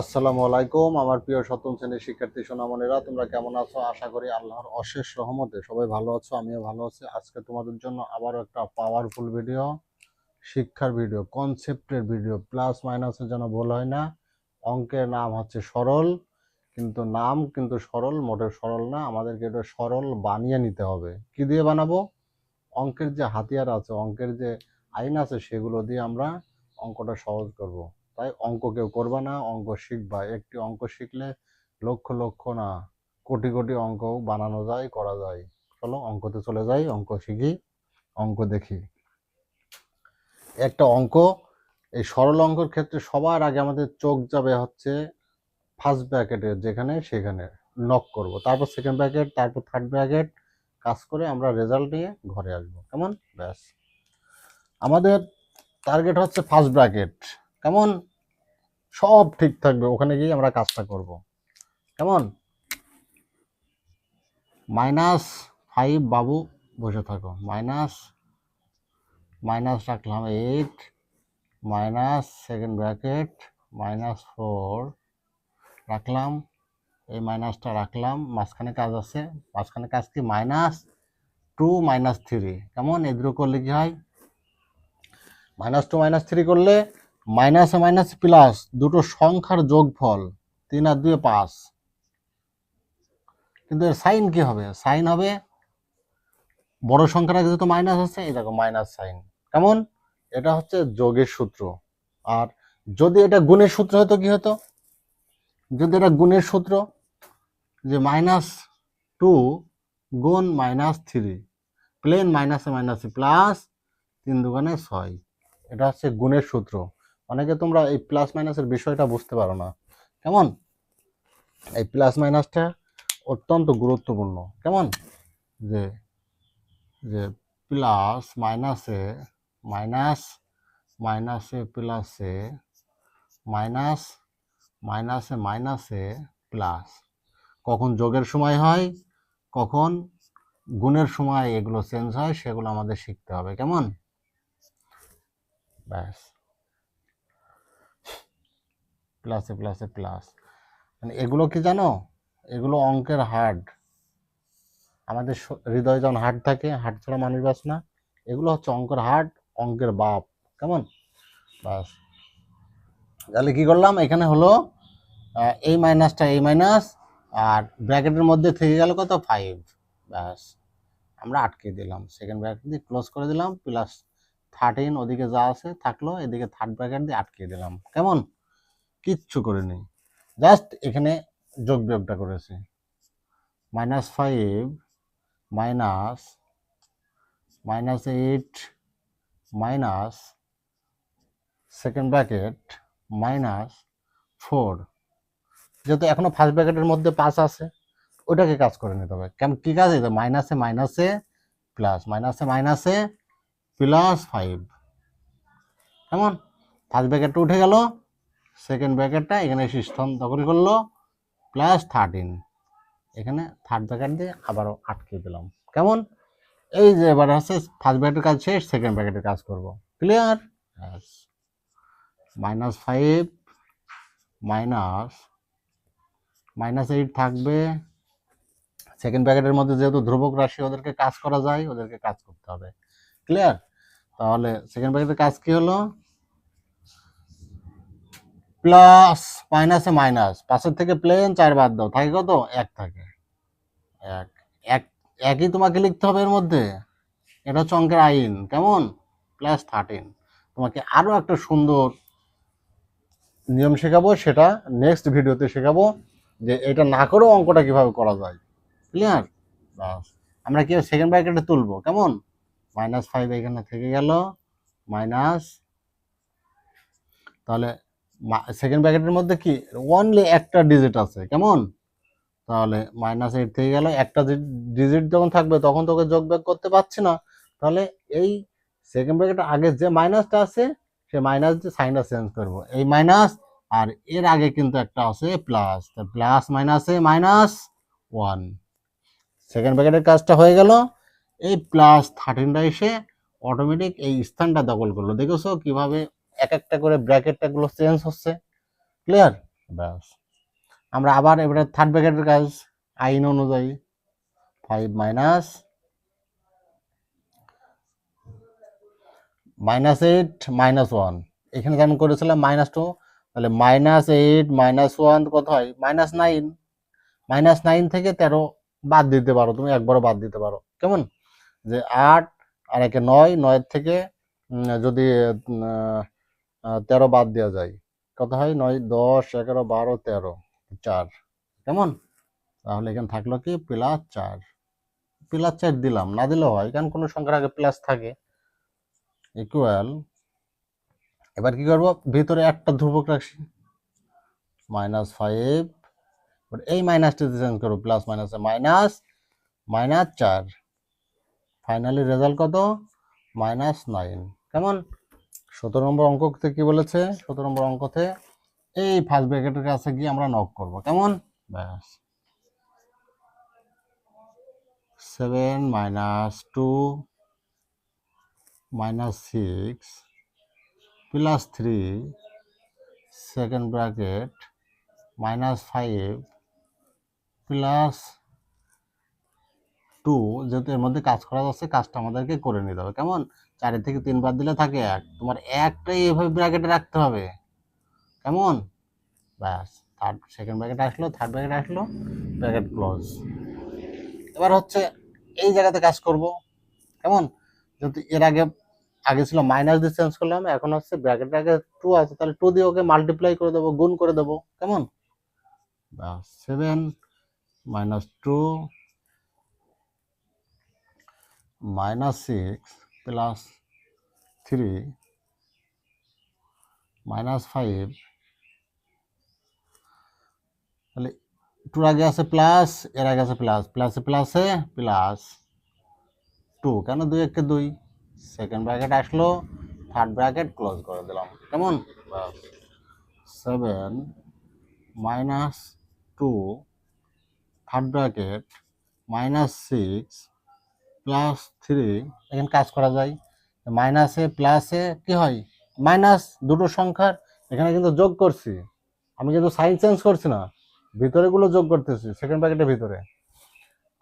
আসসালামু আলাইকুম, আমার প্রিয় সপ্তম শ্রেণির শিক্ষার্থী সোনামণিরা, তোমরা কেমন আছো? আশা করি আল্লাহর অশেষ রহমতে সবাই ভালো আছো, আমিও ভালো আছি। আজকে তোমাদের জন্য আবারও একটা পাওয়ারফুল ভিডিও শিক্ষার ভিডিও কনসেপ্টের ভিডিও প্লাস মাইনাসের যেন ভুল হয় না। অঙ্কের নাম হচ্ছে সরল, কিন্তু নাম কিন্তু সরল মোটের সরল না, আমাদেরকে এটা সরল বানিয়ে নিতে হবে। কি দিয়ে বানাবো? অঙ্কের যে হাতিয়ার আছে, অঙ্কের যে আইন আছে, সেগুলো দিয়ে আমরা অঙ্কটা সহজ করব। তাই অঙ্ক কেউ করবা না, অঙ্ক শিখবা। একটি অঙ্ক শিখলে লক্ষ লক্ষ না, কোটি কোটি অঙ্ক বানানো যায়, করা যায়। চলো অঙ্কতে চলে যাই, অঙ্ক শিখি, অঙ্ক দেখি। একটা অঙ্ক, এই সরল অঙ্কর ক্ষেত্রে সবার আগে আমাদের চোখ যাবে হচ্ছে ফার্স্ট ব্র্যাকেটের যেখানে সেখানে নক করব। তারপর সেকেন্ড ব্র্যাকেট তারপর থার্ড ব্র্যাকেট কাজ করে আমরা রেজাল্ট নিয়ে ঘরে আসব। কেমন? ব্যাস। আমাদের টার্গেট হচ্ছে ফার্স্ট ব্র্যাকেট কেমন? সব ঠিক থাকবে, ওখানে গিয়ে আমরা কাজটা করব। কেমন? মাইনাস ফাইভ বাবু বসে থাকো। মাইনাস মাইনাস রাখলাম eight, minus second bracket, minus four রাখলাম। এই মাইনাসটা রাখলাম, মাঝখানে কাজ আছে। মাঝখানে কাজ কি? Minus two, minus three. কেমন? এই দুটো করলে কি হয়? মাইনাস টু, মাইনাস থ্রি করলে মাইনাসে মাইনাস প্লাস দুটো সংখ্যার যোগফল তিন আর দুয়ে পাঁচ। কিন্তু এর সাইন কি হবে? সাইন হবে বড় সংখ্যার আগে যেহেতু মাইনাস আছে, এই দেখো মাইনাস সাইন। কেমন? এটা হচ্ছে যোগের সূত্র। আর যদি এটা গুণের সূত্র হতো কি হতো? যদি এটা গুণের সূত্র যে মাইনাস টু গুণ মাইনাস থ্রি, প্লেন মাইনাসে মাইনাসে প্লাস তিন দুগুণে ছয়, এটা হচ্ছে গুণের সূত্র। অনেকে তোমরা এই প্লাস মাইনাসের বিষয়টা বুঝতে পারো না। কেমন? এই প্লাস মাইনাসটা অত্যন্ত গুরুত্বপূর্ণ। কেমন? যে যে প্লাস মাইনাসে মাইনাস মাইনাসে প্লাসে মাইনাস মাইনাসে মাইনাসে প্লাস কখন যোগের সময় হয়, কখন গুণের সময় এগুলো চেঞ্জ হয়, সেগুলো আমাদের শিখতে হবে। কেমন? ব্যাস। প্লাসে প্লাসে প্লাস মানে এগুলো কি জানো? এগুলো অঙ্কের হার্ড। আমাদের হৃদয়ে যখন হার্ট থাকে হার্ট ছাড়া মানুষ বাস না। এগুলো হচ্ছে অঙ্কের হার্ট অঙ্কের বাপ। কেমন? বাস। তাহলে কি করলাম? এখানে হলো এই মাইনাসটা এই মাইনাস আর ব্র্যাকেটের মধ্যে থেকে গেল কত? ফাইভ ব্যাস আমরা আটকে দিলাম। সেকেন্ড ব্র্যাকেট দিয়ে ক্লোজ করে দিলাম প্লাস থার্টিন ওদিকে যা আছে থাকল, এদিকে থার্ড ব্র্যাকেট দিয়ে আটকে দিলাম। কেমন? কিচ্ছু করে নেই। জাস্ট এখানে যোগ বিয়োগটা করেছি। Minus five minus minus eight minus second bracket minus four যেহেতু এখনও ফার্স্ট ব্র্যাকেটের মধ্যে পাঁচ আছে ওটাকে কাজ করে নিতে হবে। কেমন, কী কাজ এটা মাইনাসে মাইনাসে প্লাস মাইনাসে মাইনাসে প্লাস ফাইভ কেমন? ফার্স্ট ব্র্যাকেটটা উঠে গেল। সেকেন্ড ব্র্যাকেটটা এখানে এসে স্থান দখল করল প্লাস থার্টিন এখানে থার্ড ব্র্যাকেট দিয়ে আবারও আটকে দিলাম। কেমন? এই যে এবার হচ্ছে ফার্স্ট ব্র্যাকেটের কাজ শেষ সেকেন্ড ব্র্যাকেটের কাজ করব। Clear minus five minus minus eight থাকবে। সেকেন্ড ব্র্যাকেটের মধ্যে যেহেতু ধ্রুবক রাশি, ওদেরকে কাজ করা যায়, ওদেরকে কাজ করতে হবে। ক্লিয়ার তাহলে সেকেন্ড ব্র্যাকেটের কাজ কি হলো? প্লাস, মাইনাসে মাইনাস। পাশের থেকে প্লেন চার বাদ দাও। থাকে কত? এক থাকে। এক। এক, একই তোমাকে লিখতে হবে এর মধ্যে। এটা হচ্ছে অঙ্কের আইন। কেমন? প্লাস থার্টিন তোমাকে আরও একটা সুন্দর নিয়ম শেখাবো সেটা নেক্সট ভিডিওতে শেখাবো যে এটা না করেও অঙ্কটা কীভাবে করা যায়। ক্লিয়ার বাস আমরা কি সেকেন্ড ব্র্যাকেটে তুলবো? কেমন? মাইনাস ফাইভ এখানে থেকে গেল। মাইনাস। তাহলে সেকেন্ড ব্র্যাকেটের মধ্যে কি? অনলি একটা ডিজিট আছে, কেমন? তাহলে মাইনাস এইট থেকে গেল, একটা ডিজিট যখন থাকবে, তখন তোকে যোগ বিয়োগ করতে পারছি না। তাহলে এই সেকেন্ড ব্র্যাকেটের আগে যে মাইনাসটা আছে, সে মাইনাস দিয়ে সাইনটা চেঞ্জ করব। এই মাইনাস আর এর আগে কিন্তু একটা আছে প্লাস প্লাস মাইনাসে মাইনাস ওয়ান সেকেন্ড ব্র্যাকেটের কাজটা হয়ে গেল। এই প্লাস থার্টিনটা এসে অটোমেটিক এই স্থানটা দখল করল। দেখেছ কীভাবে এক একটা করে ব্র্যাকেটটা গুলো চেঞ্জ হচ্ছে। ক্লিয়ার ব্যাস। আমরা আবার এবারে থার্ড ব্র্যাকেটের কাজ, আইন অনুযায়ী। Five minus minus eight minus one এখানে যেমন করেছিলাম মাইনাস টু তাহলে মাইনাস এইট মাইনাস ওয়ান কত হয়? মাইনাস নাইন মাইনাস নাইন থেকে তেরো বাদ দিতে পারো, তুমি একবারও বাদ দিতে পারো। কেমন? যে আট, আর একে নয়, নয়ের থেকে যদি তেরো বাদ দেওয়া যায়। কত হয়? নয়, দশ, এগারো, বারো, তেরো, চার। কেমন? তাহলে এখানে থাকল কি? প্লাস চার। প্লাস চার দিলাম। না দিলেও হয়, কারণ কোনো সংখ্যার আগে প্লাস থাকে। ইকুয়াল এবার কি করব? ভিতরে একটা ধ্রুবক রাখছি। মাইনাস ফাইভ এই মাইনাসটিতে চেঞ্জ করব। প্লাস মাইনাসে মাইনাস মাইনাস চার। ফাইনালি রেজাল্ট কত? মাইনাস নাইন কেমন? সতেরো নম্বর অঙ্কতে কি বলেছে? সতেরো নম্বর অঙ্কতে এই ফার্স্ট ব্র্যাকেটের কাছে গিয়ে আমরা নক করব। কেমন? ব্যাস। Seven minus two minus six plus three second bracket minus five plus two যেহেতু এর মধ্যে কাজ করা যাচ্ছে, কাজটা আমাদেরকে করে নিতে হবে। কেমন? চারের থেকে তিন বাদ দিলে থাকে এক তোমার একটাই এভাবে ব্র্যাকেটে রাখতে হবে। কেমন? ব্যাস থার্ড সেকেন্ড ব্র্যাকেট আসলো থার্ড ব্র্যাকেট আসলো ব্র্যাকেট ক্লোজ এবার হচ্ছে এই জায়গাতে কাজ করব। কেমন? যদি এর আগে আগে ছিল মাইনাস দিয়ে চেঞ্জ করলাম, এখন হচ্ছে ব্র্যাকেটের আগে টু আছে, তাহলে টু দিয়ে ওকে মাল্টিপ্লাই করে দেবো, গুণ করে দেবো। কেমন? ব্যাস seven minus two minus six plus three minus five, তাহলে টুর আগে আছে প্লাস, এর আগে আছে প্লাস, প্লাসে প্লাসে প্লাস টু। কেন দুই একে দুই? সেকেন্ড ব্র্যাকেট আসলো, থার্ড ব্র্যাকেট ক্লোজ করে দিলাম। কেমন? Seven minus two, third bracket minus six plus three এখানে কাজ করা যায়। মাইনাসে প্লাসে কি হয়? মাইনাস দুটো সংখ্যার এখানে কিন্তু যোগ করছি। আমি কিন্তু সাইন চেঞ্জ করছি না। ভিতরেগুলো যোগ করতেছি সেকেন্ড প্যাকেটের ভিতরে।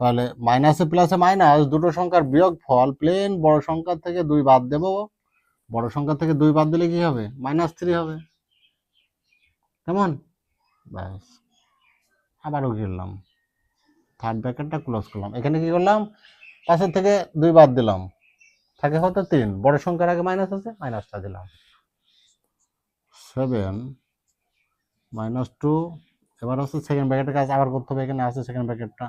তাহলে মাইনাসে প্লাসে মাইনাস দুটো সংখ্যার বিয়োগ ফল প্লেন বড় সংখ্যা থেকে দুই বাদ দেব। বড় সংখ্যা থেকে দুই বাদ দিলে কি হবে? মাইনাস থ্রি হবে। কেমন? ব্যাস। আবারও ঘিরলাম। থার্ড ব্র্যাকেটটা ক্লোজ করলাম। এখানে কি করলাম? পাশের থেকে দুই বাদ দিলাম। থাকে কত? তিন। বড় সংখ্যার আগে মাইনাস আছে মাইনাসটা দিলাম। সেভেন মাইনাস টু এবার হচ্ছে সেকেন্ড ব্র্যাকেটের কাজ আবার করতে হবে, এখানে আছে সেকেন্ড ব্র্যাকেটটা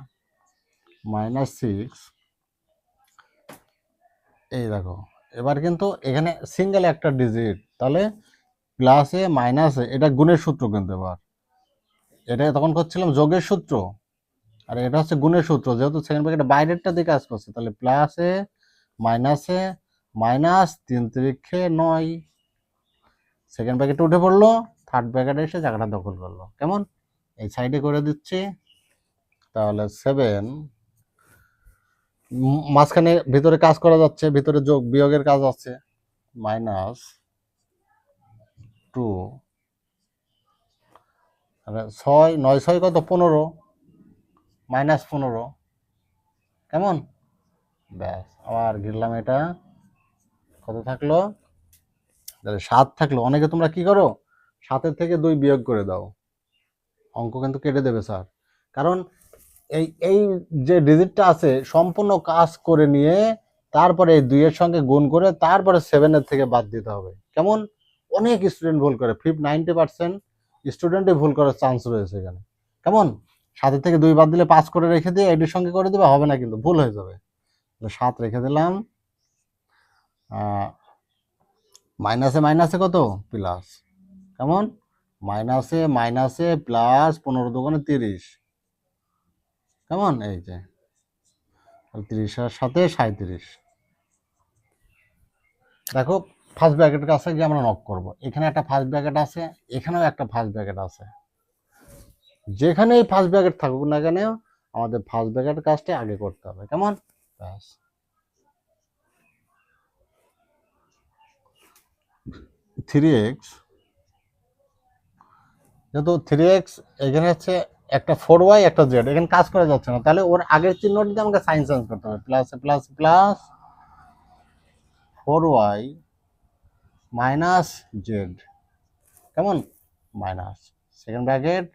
মাইনাস সিক্স এই দেখো, এবার কিন্তু এখানে সিঙ্গেল একটা ডিজিট তাহলে প্লাসে মাইনাসে এটা গুণের সূত্র কিন্তু এবার। এটা তখন করছিলাম যোগের সূত্র। আর এটা হচ্ছে গুণের সূত্র, যেহেতু সেকেন্ড ব্র্যাকেট বাইরেরটা দিকে কাজ করছে, তাহলে প্লাসে মাইনাসে মাইনাস তিন তিরিক্ষে নয়। সেকেন্ড ব্র্যাকেটে উঠে পড়ল থার্ড ব্র্যাকেটে এসে জায়গাটা দখল করল। কেমন? এই সাইডে করে দিচ্ছি। তাহলে সেভেন মাঝখানে ভিতরে কাজ করা যাচ্ছে, ভিতরে যোগ বিয়োগের কাজ আছে। মাইনাস টু ছয়, নয়, ছয় কত? পনেরো। মাইনাস পনেরো। কেমন? ব্যাস, আবার ঘিরলাম এটা। কত থাকল? তাহলে সাত থাকল। অনেকে তোমরা কি করো? সাতের থেকে দুই বিয়োগ করে দাও। অঙ্ক কিন্তু কেটে দেবে, স্যার। কারণ এই এই যে ডিজিটটা আছে, সম্পূর্ণ কাজ করে নিয়ে তারপরে এই দুইয়ের সঙ্গে গুণ করে তারপরে সেভেনের থেকে বাদ দিতে হবে। কেমন? অনেক স্টুডেন্ট ভুল করে। ফিফ নাইনটি পার্সেন্ট স্টুডেন্টই ভুল করার চান্স রয়েছে এখানে। কেমন? সাতের থেকে দুই বাদ দিলে পাঁচ করে রেখে দিয়ে এটির সঙ্গে করে দেবে, হবে না কিন্তু, ভুল হয়ে যাবে। সাত রেখে দিলাম। মাইনাসে মাইনাসে কত? প্লাস। কেমন? মাইনাসে মাইনাসে প্লাস পনেরো দোকানে তিরিশ। কেমন? এই যে। তিরিশের সাথে সাঁত্রিশ দেখো ফার্স্ট ব্র্যাকেটের কাছে গিয়ে আমরা নক করব। এখানে একটা ফার্স্ট ব্র্যাকেট আছে, এখানেও একটা ফার্স্ট ব্র্যাকেট আছে। যেখানেই ফার্স্ট ব্র্যাকেট থাকুক না কেন, আমাদের ফার্স্ট ব্র্যাকেট কাজটা আগে করতে হবে, কেমন? ব্যাস। থ্রি এক্স যেহেতু থ্রি এক্স এখানে হচ্ছে একটা ফোর ওয়াই একটা জেড এখানে কাজ করা যাচ্ছে না। তাহলে ওর আগের চিহ্নটিতে আমাকে সাইন চেঞ্জ করতে হবে। Plus plus plus four Y minus Z কেমন? Minus second bracket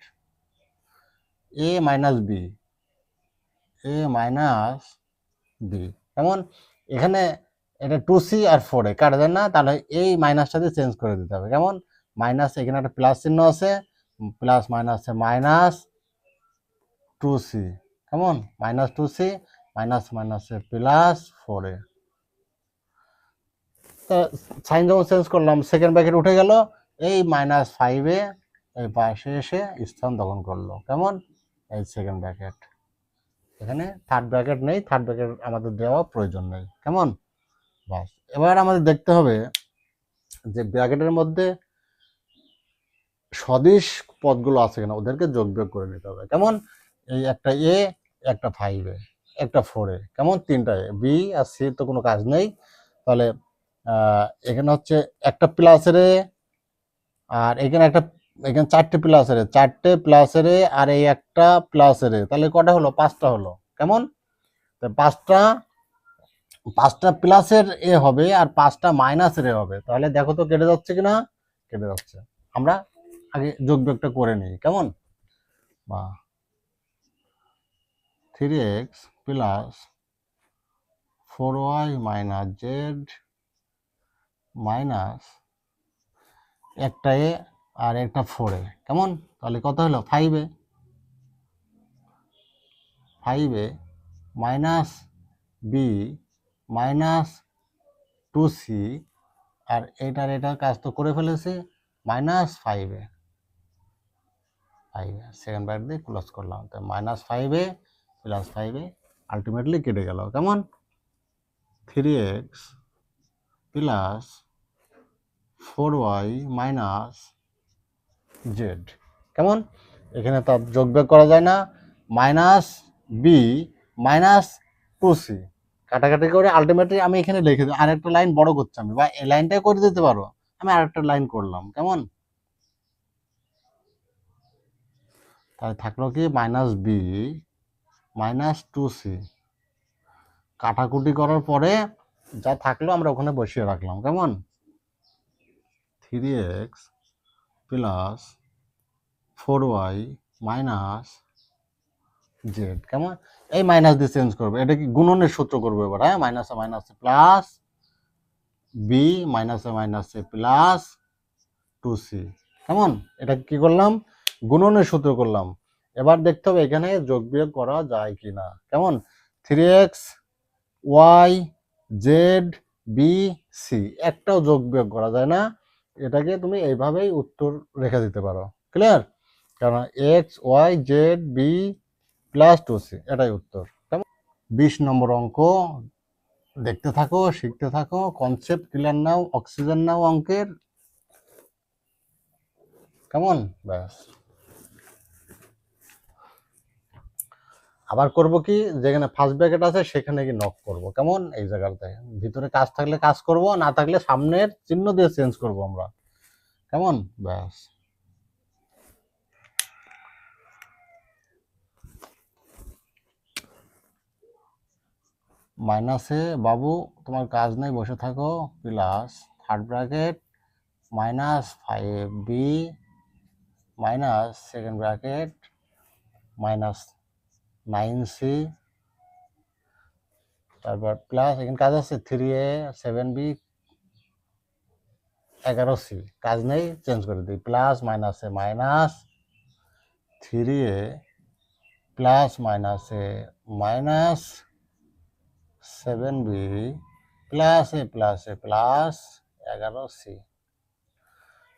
A minus B A minus B কেমন এখানে এটা টু সি আর ফোর এ কাটা যায় না, তাহলে এই মাইনাসটাতে চেঞ্জ করে দিতে হবে। কেমন মাইনাস এখানে একটা প্লাস চিহ্ন আছে প্লাস মাইনাসে মাইনাস টু সি কেমন? মাইনাস টু সি মাইনাস মাইনাসে প্লাস ফোর এ সাইন যখন চেঞ্জ করলাম সেকেন্ড ব্র্যাকেট উঠে গেল, এই মাইনাস ফাইভে এই পাশে এসে স্থান দখল করল। কেমন? এই সেকেন্ড ব্র্যাকেট এখানে থার্ড ব্র্যাকেট নেই থার্ড ব্র্যাকেট আমাদের দেওয়া প্রয়োজন নেই। কেমন? বাস এবার আমাদের দেখতে হবে যে ব্র্যাকেটের মধ্যে সদিশ পদগুলো আছে কিনা ওদেরকে যোগ বিয়োগ করে নিতে হবে। কেমন? এই একটা এ একটা ফাইভ এ একটা ফোর এ কেমন? তিনটা এ বি আর সি তো কোনো কাজ নেই। তাহলে এখানে হচ্ছে একটা প্লাসের এ আর এখানে একটা এখানে চারটে প্লাসের এ চারটে প্লাসের এ আর এই একটা প্লাসের এ তাহলে কটা হলো? পাঁচটা হলো। কেমন? তো পাঁচটা পাঁচটা প্লাসের এ হবে আর পাঁচটা মাইনাসের এ হবে। তাহলে দেখো তো কেটে যাচ্ছে কিনা? কেটে যাচ্ছে। আমরা আগে যোগ বিয়োগটা করে নিই। কেমন? বা three X plus four Y minus Z minus একটা এ আর একটা ফোরে কেমন? তাহলে কত হলো? ফাইভে ফাইভে minus B minus two C আর এটার এটার কাজ তো করে ফেলেছি। মাইনাস ফাইভে ফাইভে সেকেন্ড ব্র্যাকেট দিয়ে ক্লোজ করলাম। তো মাইনাস ফাইভে প্লাস ফাইভে আলটিমেটলি কেটে গেল। কেমন? Three X plus four Y minus Z কেমন? এখানে তো আর যোগ বিয়োগ করা যায় না। Minus B minus two C কাটাকাটি করে আলটিমেটলি আমি এখানে লিখে দিই আরেকটা লাইন বড় করছি আমি। বা এই লাইনটাই করে দিতে পারো। আমি আরেকটা লাইন করলাম। কেমন? তাহলে থাকল কি? Minus B minus two C কাটাকুটি করার পরে যা থাকল আমরা ওখানে বসিয়ে রাখলাম। কেমন? Three X plus four Y minus Z. কেমন? এই মাইনাস দিয়ে চেঞ্জ করবে। এটা কি গুণনের সূত্র করবে এবার হ্যাঁ? মাইনাসে মাইনাসে প্লাস বি, মাইনাসে মাইনাসে প্লাস টু সি। কেমন? এটা কি করলাম? গুণনের সূত্র করলাম। এবার দেখতে হবে এখানে যোগ বিয়োগ করা যায় কি না কেমন? Three X Y Z B C একটাও যোগ বিয়োগ করা যায় না। এটাকে তুমি এইভাবেই উত্তর রেখে দিতে পারো। ক্লিয়ার কারণ X Y Z B plus two C এটাই উত্তর। বিশ নম্বর অঙ্ক। দেখতে থাকো, শিখতে থাকো কনসেপ্ট ক্লিয়ার নাও অক্সিজেন নাও অঙ্কের। কেমন? ব্যাস। আবার করব কি? যেখানে ফার্স্ট ব্র্যাকেট আছে, সেখানে কি নক করব। কেমন? এই জায়গাতে ভিতরে কাজ থাকলে কাজ করব, না থাকলে সামনের চিহ্ন দিয়ে চেঞ্জ করব আমরা। কেমন? ব্যাস। মাইনাসে, বাবু, তোমার কাজ নেই, বসে থাকো। Plus third bracket minus five B minus second bracket minus nine C তারপর প্লাস এখানে কাজ আছে থ্রি এ সেভেন বি এগারো সি কাজ নেই চেঞ্জ করে দিই। প্লাস মাইনাসে মাইনাস থ্রি এ প্লাস মাইনাসে minus seven B plus A plus A plus এগারো সি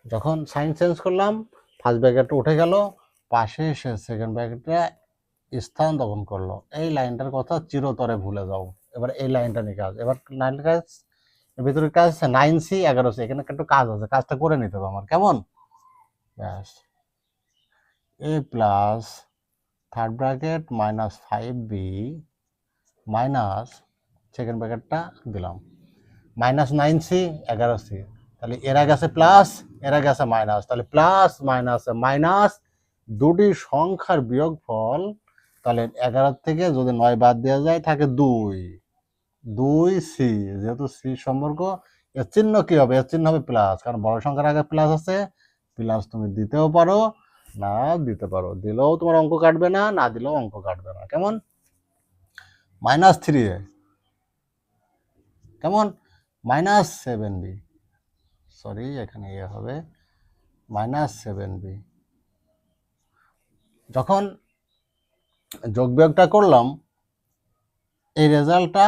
যখন সাইন চেঞ্জ করলাম ফার্স্ট ব্র্যাকেটটা উঠে গেল, পাশে এসে সেকেন্ড ব্র্যাকেটটা স্থান দখল করল। এই লাইনটার কথা চিরতরে ভুলে যাও। এবার এই লাইনটা নিয়ে কাজ। এবার লাইন কাজ, ভিতরে কাজ আছে নাইন সি এগারো সি এখানে একটু কাজ আছে, কাজটা করে নিতে হবে আমার। কেমন? ব্যাস। A plus third bracket minus five B minus second ব্র্যাকেটটা দিলাম। মাইনাস নাইন সি এগারো সি তাহলে এর আগে আছে প্লাস এর আগে আছে মাইনাস তাহলে প্লাস মাইনাস মাইনাস দুটি সংখ্যার বিয়োগফল তাহলে এগারো থেকে যদি নয় বাদ দেওয়া যায়, থাকে দুই। দুই সি, যেহেতু সি সম্পর্ক, এর চিহ্ন কি হবে? এর চিহ্ন হবে প্লাস কারণ বড় সংখ্যার আগে প্লাস আছে। প্লাস তুমি দিতেও পারো, না দিতে পারো। দিলেও তোমার অঙ্ক কাটবে না না দিলেও অঙ্ক কাটবে না। কেমন? Minus three A. কেমন? মাইনাস সেভেন বি সরি এখানে ইয়ে হবে। মাইনাস সেভেন বি যখন যোগ বিয়োগটা করলাম, এই রেজাল্টটা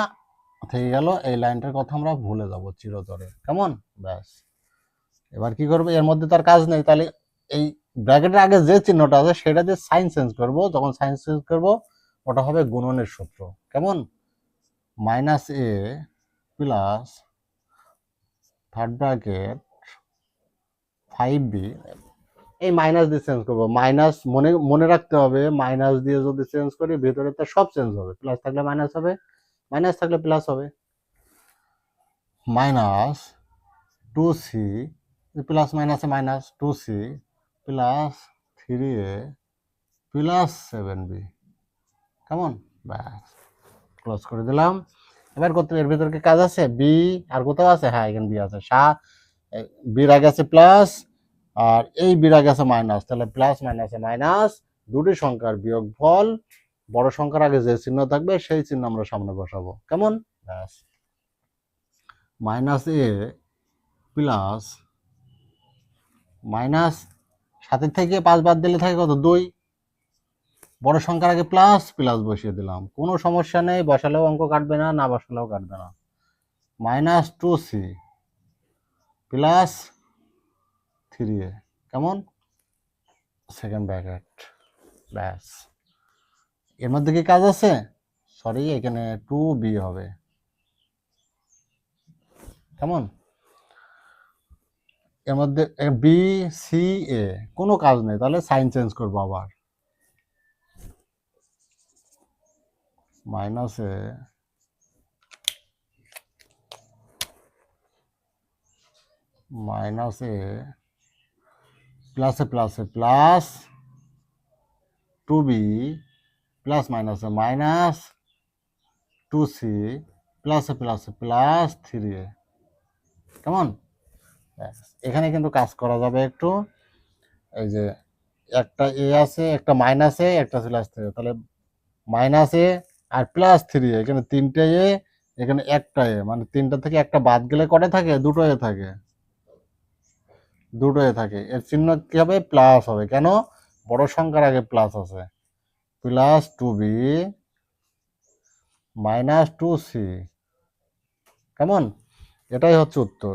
থেকে গেল, এই লাইনটার কথা আমরা ভুলে যাব চিরতরে। কেমন? ব্যাস। এবার কি করব? এর মধ্যে তার কাজ নেই। তাহলে এই ব্র্যাকেটের আগে যে চিহ্নটা আছে, সেটা দিয়ে সাইন চেঞ্জ করব, যখন সাইন চেঞ্জ করব, ওটা হবে গুণনের সূত্র। কেমন? Minus A plus third bracket five B এই মাইনাস দিয়ে চেঞ্জ করব। মাইনাস মনে মনে রাখতে হবে মাইনাস দিয়ে যদি চেঞ্জ করি, ভেতরে তো সব চেঞ্জ হবে। প্লাস থাকলে মাইনাস হবে মাইনাস থাকলে প্লাস হবে। মাইনাস টু সি প্লাস মাইনাসে minus two C plus three A plus seven B কেমন? ব্যাস ক্লোজ করে দিলাম। এবার কত, এর ভিতরে কাজ আছে? বি আর কোথাও আছে? হ্যাঁ এখানে বি আছে। সাত বির আগে আছে প্লাস আর এই বির আগে আছে মাইনাস তাহলে প্লাস মাইনাসে মাইনাস দুটি সংখ্যার বিয়োগফল বড় সংখ্যার আগে যে চিহ্ন থাকবে সেই চিহ্ন আমরা সামনে বসাবো। কেমন? ব্যাস মাইনাস এ প্লাস মাইনাস সাতের থেকে পাঁচ বাদ দিলে থাকে কত? দুই। বড় সংখ্যার আগে প্লাস প্লাস বসিয়ে দিলাম। কোনো সমস্যা নেই বসালেও অঙ্ক কাটবে না না বসালেও কাটবে না। Minus two C plus three A কেমন? সেকেন্ড ব্র্যাকেট ব্যাস। এর মধ্যে কি কাজ আছে? সরি এখানে টু বি হবে। কেমন? এর মধ্যে বি সি এ কোনো কাজ নেই। তাহলে সাইন চেঞ্জ করব আবার। মাইনাসে মাইনাসে প্লাসে প্লাসে প্লাস টু বি প্লাস মাইনাসে মাইনাস টু সি প্লাসে প্লাসে প্লাস থ্রি এ কেমন এখানে কিন্তু কাজ করা যাবে একটু। এই যে একটা এ আছে, একটা মাইনাসে একটা প্লাস থ্রি তাহলে মাইনাসে আর প্লাস থ্রি এখানে তিনটে এ এখানে একটা এ মানে তিনটা থেকে একটা বাদ গেলে কটা থাকে? দুটো এ থাকে। দুটো এ থাকে। এর চিহ্ন কি হবে? প্লাস হবে। কেন? বড় সংখ্যার আগে প্লাস আছে। Plus two B minus two C কেমন? এটাই হচ্ছে উত্তর।